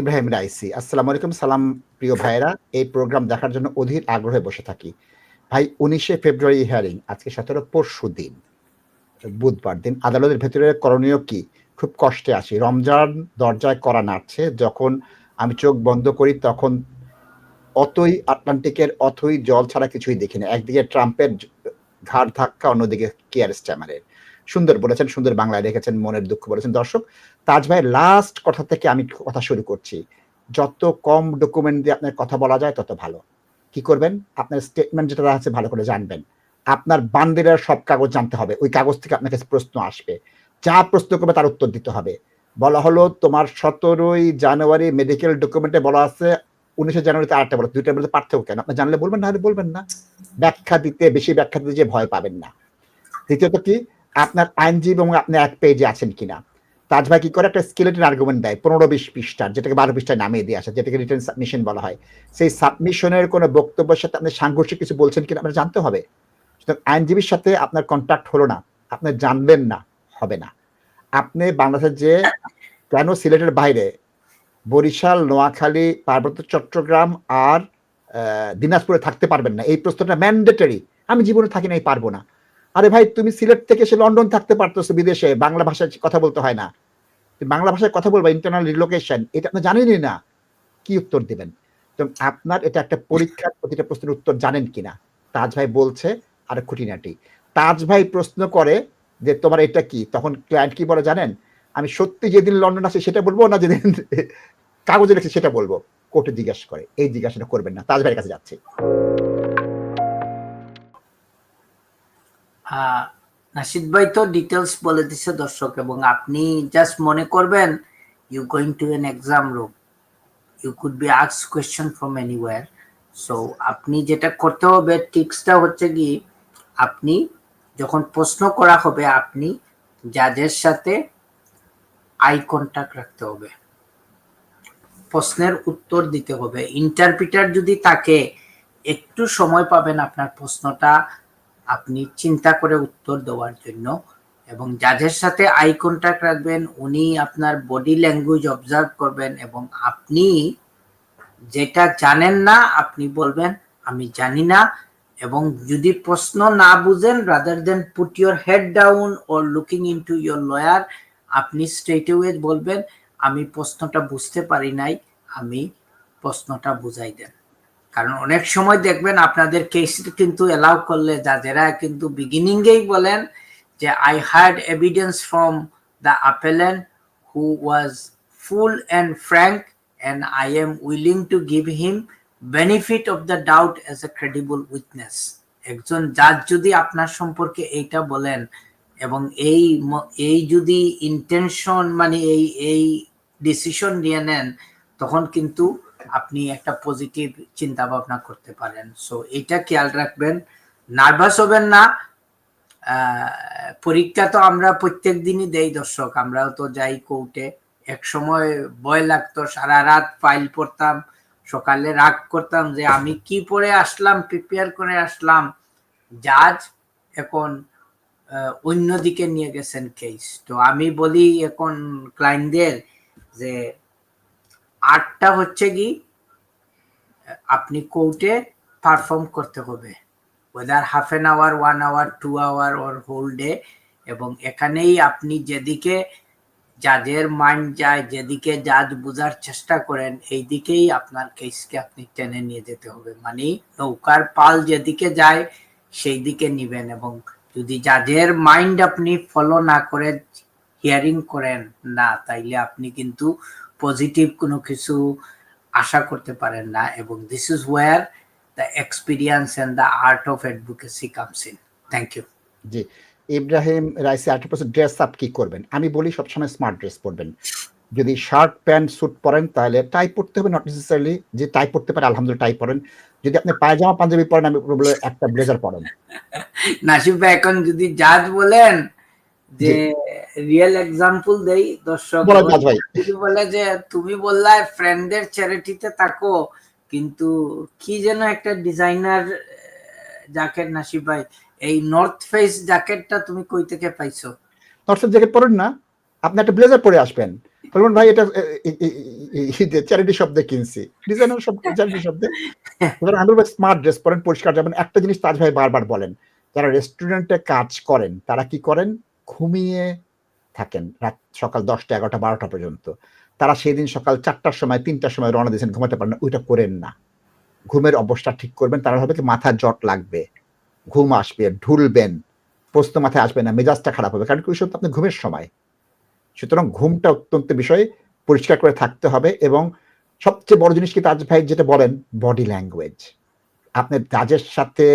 Ebrahim Raisi. আসসালামু আলাইকুম, সালাম প্রিয় ভাইয়েরা। এই প্রোগ্রাম দেখার জন্য অধীর আগ্রহে বসে থাকি। ভাই, উনিশে ফেব্রুয়ারি হিয়ারিং, আজকে সতেরো, পরশু দিন। বুধবার দিন। আদালতের ভেতরে করণীয় কি? খুব কষ্টে আছি। রমজান দরজায় করা নাড়ছে। যখন আমি চোখ বন্ধ করি, তখন অতই আটলান্টিকের অথই জল ছাড়া কিছুই দেখি না। একদিকে ট্রাম্পের ঘাড় ধাক্কা, অন্যদিকে কেয়ার স্ট্যামারের সুন্দর বলেছেন, সুন্দর বাংলায় রেখেছেন, মনের দুঃখ বলেছেন। দর্শক, তাজ ভাইয়ের লাস্ট কথা থেকে আমি কথা শুরু করছি। যত কম ডকুমেন্ট দিয়ে আপনার কথা বলা যায়, তত ভালো। কি করবেন? আপনার স্টেটমেন্ট যেটা আছে, ভালো করে জানবেন। আপনার বান্দিরের সব কাগজ জানতে হবে। ওই কাগজ থেকে আপনার কাছে প্রশ্ন আসবে। যা প্রশ্ন করবে, তার উত্তর দিতে হবে। বলা হলো, তোমার সতেরোই জানুয়ারি মেডিকেল ডকুমেন্টে বলা আছে, উনিশে জানুয়ারিতে আরেকটা বলো দুইটার মধ্যে পার্থক্য কেন? আপনি জানলে বলবেন, না বলবেন না। ব্যাখ্যা দিতে, বেশি ব্যাখ্যা দিতে যে ভয় পাবেন না। দ্বিতীয়ত কি? আপনার আইনজীবী এবং আপনি এক পেজে আছেন কিনা? তাজ ভাই কি করে একটা স্কেলেটন আর্গুমেন্ট দেয়? পনেরো বিশ পৃষ্ঠার, যেটাকে বারো পৃষ্ঠায় নামিয়ে দিয়ে আসে যেটাকে রিটার্ন সাবমিশন বলা হয়। সেই সাবমিশনের কোনো বক্তব্যের সাথে আপনি সাংঘর্ষিক কিছু বলছেন কিনা আপনার জানতে হবে। সুতরাং আইনজীবীর সাথে আপনার কন্ট্যাক্ট হলো না, আপনি জানবেন না, হবে না। আপনি বাংলাদেশের যে কেন সিলেটের বাইরে, বরিশাল, নোয়াখালী, পার্বত্য চট্টগ্রাম আর দিনাজপুরে থাকতে পারবেন না। এই প্রশ্নটা ম্যান্ডেটরি আমি জীবনে থাকি না এই পারব না। আরে ভাই, তুমি সিলেট থেকে সে লন্ডন থাকতে পারতেছো বিদেশে, বাংলা ভাষায় কথা বলতে হয় না। বাংলা ভাষায় কথা বলবা ইন্টারনাল রিলোকেশন এটা আপনি জানেনই না। কি উত্তর দিবেন? তো আপনার এটা একটা পরীক্ষার প্রতিটা প্রশ্নের উত্তর জানেন কিনা? তাজ ভাই বলছে, আর খুঁটিনাটি। তাজ ভাই প্রশ্ন করে যে, তোমার এটা কি? তখন ক্লায়েন্ট কি বলে জানেন? আমি সত্যি যেদিন লন্ডন আসি সেটা বলব না যেদিন কাগজে লিখছি সেটা বলব? কোর্টে জিজ্ঞাসা করে। এই জিজ্ঞাসাটা করবেন না। তাজ ভাইয়ের কাছে যাচ্ছে। নাসিদ ভাই তো ডিটেলস বলে দিছে দর্শক, এবং আপনি জাস্ট মনে করবেন you going to an exam room you could be আক্স question from anywhere so আপনি যেটা করতে হবে টিক্সটা হচ্ছে কি, আপনি যখন প্রশ্ন করা হবে, আপনি জাজের সাথে আই কন্ট্যাক্ট রাখতে হবে। প্রশ্নের উত্তর দিতে হবে। ইন্টারপ্রিটার যদি তাকে একটু সময় পাবেন আপনার প্রশ্নটা আপনি চিন্তা করে উত্তর দেওয়ার জন্য এবং যাদের সাথে আই কন্ট্যাক্ট রাখবেন, উনি আপনার বডি ল্যাঙ্গুয়েজ অবজার্ভ করবেন এবং আপনি যেটা জানেন না, আপনি বলবেন, আমি জানি না। এবং যদি প্রশ্ন না বুঝেন rather then put your head down or looking into your lawyer আপনি স্ট্রেট বলবেন, আমি প্রশ্নটা বুঝতে পারি নাই, আমি প্রশ্নটা বুঝাই দেন। কারণ অনেক সময় দেখবেন আপনাদের কেস কিন্তু এলাউ করলে যাদেরা কিন্তু বিগিনিংয়েই বলেন যে I had evidence from the appellant who was full and frank and I am willing to give him benefit of the doubt as a credible witness একজন জাজ যদি আপনার সম্পর্কে এইটা বলেন এবং এই এই যদি ইন্টেনশন মানে এই এই ডিসিশন নিয়ে নেন, তখন কিন্তু আপনি একটা পজিটিভ চিন্তা ভাবনা করতে পারেন। সো এটা খেয়াল রাখবেন। নার্ভাস হবেন না। পরীক্ষা তো আমরা প্রত্যেক দিনই দেই দর্শক। আমরাও তো যাই কোর্টে এক সময় ভয় লাগতো। সারা রাত ফাইল পড়তাম। সকালে রাগ করতাম যে, আমি কি পড়ে আসলাম প্রিপেয়ার করে আসলাম। জাজ এখন অন্যদিকে নিয়ে গেছেন কেস তো আমি বলি এখন ক্লায়েন্টদের যে আটটা হচ্ছে কি, আপনি কোর্টে পারফর্ম করতে হবে। Whether half an hour one hour two hour or whole day এবং এখানেই আপনি যেদিকে জাজের মাইন্ড যায়, যেদিকে জাজ বোঝার চেষ্টা করেন এই দিকেই আপনার কেসকে আপনি টেনে নিয়ে যেতে হবে। মানে নৌকার পাল যেদিকে যায় সেই দিকে নিবেন। এবং যদি জাজের মাইন্ড আপনি ফলো না করে হিয়ারিং করেন না তাইলে আপনি কিন্তু পজিটিভ কোনো কিছু আশা করতে পারেন না এবং this is where the experience and the art of advocacy comes in thank you ji. Ibrahim Raisi RT percent dress up কি করবেন? আমি বলি সবসময় স্মার্ট ড্রেস পরবেন। যদি শার্ট প্যান্ট স্যুট পরেন তাহলে টাই পরতে হবে নট নেসেসারিলি যে টাই পরতে পারে আলহামদুলিল্লাহ টাই পরেন। যদি আপনি পায়জামা পাঞ্জাবি পরেন আমি বলব একটা ব্লেজার পরেন। নাসিব ভাই এখন যদি জাজ বলেন যে রিয়েল এক্সাম্পল দেই দর্শক বলে যে তুমি বললা ফ্রেন্ডদের চ্যারিটিতে থাকো কিন্তু কি যেন একটা ডিজাইনার জ্যাকেট নাসিব ভাই এই নর্থ ফেস জ্যাকেটটা তুমি কই থেকে পাইছো? নর্থ ফেস জ্যাকেট পরেন না আপনি একটা ব্লেজার পরে আসবেন। বলবেন ভাই এটা চ্যারিটি শব্দে কিনছি। ডিজাইনার শব্দ চ্যারিটি শব্দে আমি স্মার্ট ড্রেস পরেন পরিষ্কার যাবেন। একটা জিনিস তাজ ভাই বারবার বলেন যারা রেস্টুরেন্টে কাজ করেন তারা কি করেন? ঘুমিয়ে থাকেন রাত সকাল দশটা, এগারোটা, বারোটা পর্যন্ত। তারা সেই দিন সকাল চারটার সময়, তিনটার সময় রওনা দিয়েছেন, ঘুমাতে পারেন ওইটা করেন না। ঘুমের অবস্থা ঠিক করবেন, তারা হবে কি মাথার জট লাগবে। ঘুম আসবে, ঢুলবেন, প্রশ্ন মাথায় আসবে না, মেজাজটা খারাপ হবে, কারণ কি ওই সময় তো আপনার ঘুমের সময়। সুতরাং ঘুমটা অত্যন্ত বিষয়, পরিষ্কার করে থাকতে হবে এবং সবচেয়ে বড় জিনিস কি তাজ ভাই যেটা বলেন বডি ল্যাঙ্গুয়েজ আপনি তাজের সাথে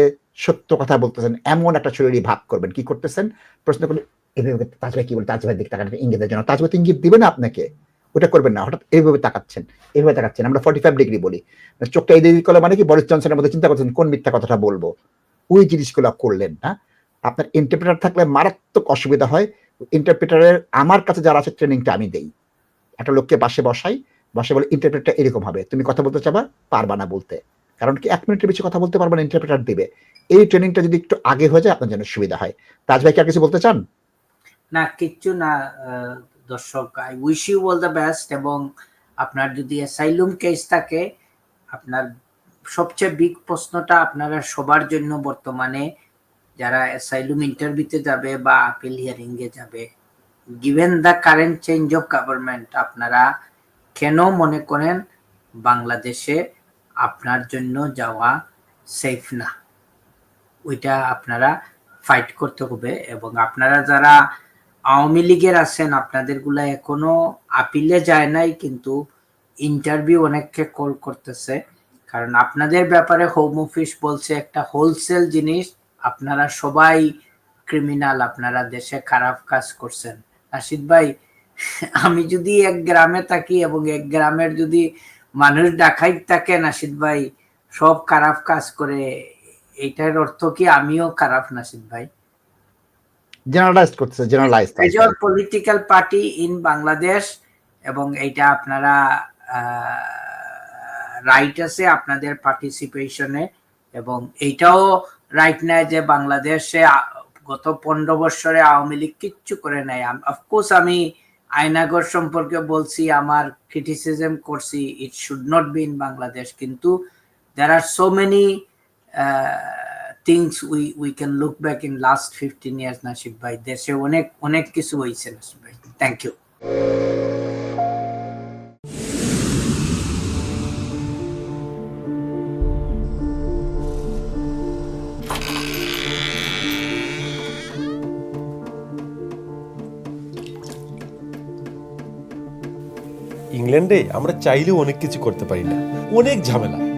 সত্য কথা বলতেছেন, এমন একটা শরীরই ভাব করবেন, কি করতেছেন? প্রশ্ন করলে কি বলে ইঙ্গিতের জন্য। তো ইঙ্গিত দিবে না আপনাকে, ওটা করবেন না, হঠাৎ এইভাবে তাকাচ্ছেন এইভাবে তাকাচ্ছেন। আমরা ফর্টি ফাইভ ডিগ্রি বলি। চোখটা এই করলে মানে কি, বরিস জনসনের মধ্যে চিন্তা করছেন, কোন মিথ্যা কথাটা বলব? ওই জিনিসগুলো করলেন না আপনার ইন্টারপ্রেটার থাকলে মারাত্মক অসুবিধা হয়। ইন্টারপ্রেটারের আমার কাছে যারা আছে ট্রেনিংটা আমি দেই। একটা লোককে পাশে বসাই, বসে বলে ইন্টারপ্রেটার এরকম হবে, তুমি কথা বলতে চাবা, পারবা না বলতে। কারণ কি, এক মিনিটের বেশি কথা বলতে পারবে না ইন্টারপ্রেটার দিবে। এই ট্রেনিংটা যদি একটু আগে হয়ে যায়, আপনার জন্য সুবিধা হয়। তাজ ভাই কি আর কিছু বলতে চান? না, কিচ্ছু না দর্শক I wish you all the best এবং আপনার যদি অ্যাসাইলুম কেস থাকে, আপনার সবচেয়ে বিগ প্রশ্নটা আপনারা সবার জন্য বর্তমানে যারা অ্যাসাইলুম ইন্টারভিউতে যাবে বা আপিল হিয়ারিংয়ে যাবে given the current change of government আপনারা কেন মনে করেন বাংলাদেশে আপনার জন্য যাওয়া সেফ না? ওইটা আপনারা ফাইট করতে হবে এবং আপনারা যারা আওয়ামী লীগের আছেন আপনাদেরগুলা এখনও আপিলে যায় নাই, কিন্তু ইন্টারভিউ অনেককে কল করতেছে। কারণ আপনাদের ব্যাপারে হোম অফিস বলছে একটা হোলসেল জিনিস, আপনারা সবাই ক্রিমিনাল আপনারা দেশে খারাপ কাজ করছেন। রাশিদ ভাই, আমি যদি এক গ্রামে থাকি এবং এক গ্রামের যদি মানুষ ডাকাই থাকে নাসিদ ভাই, সব খারাপ কাজ করে, এটার অর্থ কি? আমিও খারাপ নাসিদ ভাই। জেনারেলাইজ করতেছে generalize major political party in Bangladesh এবং এইটা আপনারা রাইট আছে আপনাদের পার্টিসিপেশনে এবং এইটাও রাইট নাই যে বাংলাদেশে গত পনেরো বছরে আওয়ামী লীগ কিচ্ছু করে নাই। অফকোর্স আমি আয়নাগর সম্পর্কে বলছি, আমার ক্রিটিসিজম করছি it should not be in Bangladesh কিন্তু there are so many things we we can look back in last 15 years Nasib ভাই দেশে অনেক অনেক কিছু হয়েছে নাসিব ভাই থ্যাংক ইউ ইংল্যান্ডে আমরা চাইলেও অনেক কিছু করতে পারি না। অনেক ঝামেলা।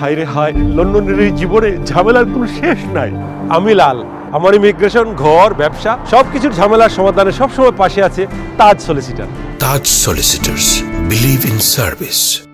হায় রে হায় লন্ডনের এই জীবনে ঝামেলার কোনো শেষ নাই আমি লাল, আমার ইমিগ্রেশন, ঘর, ব্যবসা, সবকিছুর ঝামেলার সমাধানে সবসময় পাশে আছে Taj solicitor Taj solicitors, believe in service.